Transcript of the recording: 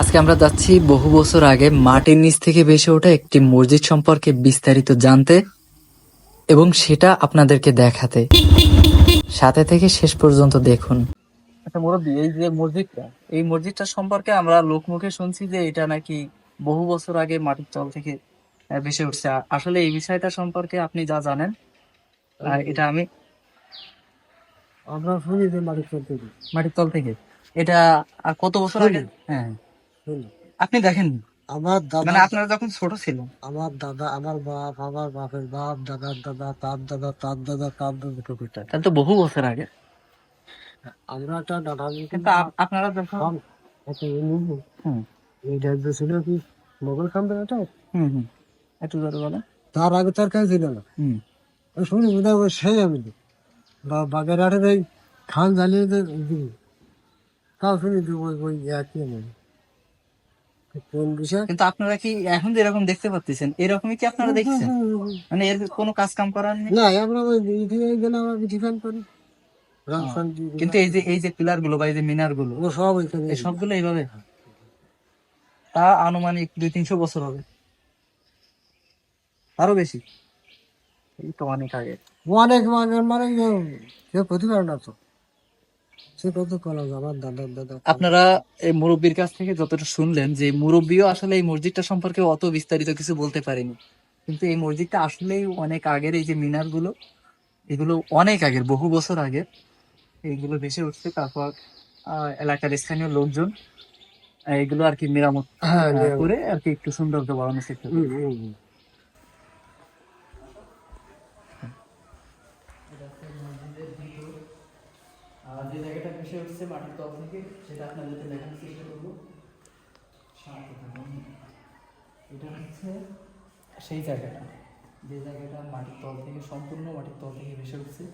আজকে আমরা যাচ্ছি বহু বছর আগে মাটির নিচ থেকে ভেসে ওঠা একটি মসজিদ সম্পর্কে বিস্তারিত জানতে এবং সেটা আপনাদেরকে দেখাতে। সাথে থেকে শেষ পর্যন্ত দেখুন। আচ্ছা মুরব্বী এই যে মসজিদটা এই মসজিদটা সম্পর্কে আমরা লোকমুখে শুনছি যে এটা নাকি বহু বছর আগে মাটির তল থেকে ভেসে উঠছে। আসলে এই বিষয়টা সম্পর্কে আপনি যা জানেন আর এটা আমি আমরা শুনি যে মাটির তল থেকে। মাটির তল থেকে। এটা কত বছর আগে? হ্যাঁ। আপনি দেখেন। আমার দাদা মানে আপনারা যখন ছোট ছিল আমার দাদা আমার বাপ আমার বাপের বাপ দাদার দাদা তার দাদা তার দাদা তার দাদা তাহলে তো বহু বছর আগে। আমরা একটা দাদা কিন্তু আপনারা যখন হুম। এই রাজ্য ছিল কি? মোগল হুম হুম। তার আগে তার কাছে ছিল না। শুনি বোধ হয় সেই আমি। বা বাগেরহাটের এই খান জ্বালিয়ে তাও শুনি ওই ওই একই নেই। কোন বিষয়? কিন্তু আপনারা কি এখন যে এরকম দেখতে পাচ্ছেন এরকমই কি আপনারা দেখছেন? মানে এর কোনো কাজ কাম করার নেই? না আমরা ওই ইটি আমরা ডিফেন্ড করি। কিন্তু এই যে এই যে পিলারগুলো বা এই যে মিনারগুলো ও সব এই সবগুলো এইভাবে তা আনুমানিক দুই তিনশো বছর হবে। আরও বেশি। এই তো অনেক আগে। অনেক মানে কেউ প্রতিবার না তো সে কত কলা আমার দাদার দাদা আপনারা এই মুরব্বীর কাছ থেকে যতটা শুনলেন যে মুরব্বীও আসলে এই মসজিদটা সম্পর্কে অত বিস্তারিত কিছু বলতে পারেনি। কিন্তু এই মসজিদটা আসলেই অনেক আগের এই যে মিনারগুলো এগুলো অনেক আগের বহু বছর আগের। এইগুলো ভেসে উঠছে তারপর আহ, এলাকার স্থানীয় লোকজন এগুলো আর কি মেরামত হ্যাঁ করে আর কি একটু সৌন্দর্য বাড়ানোর চেষ্টা জায়গাটা ভেসে উঠছে মাটির তল থেকে, সেটা আপনাদেরকে দেখানোর চেষ্টা করব। এটা হচ্ছে সেই জায়গাটা। যে জায়গাটা মাটির তল থেকে, সম্পূর্ণ মাটির তল থেকে ভেসে উঠছে।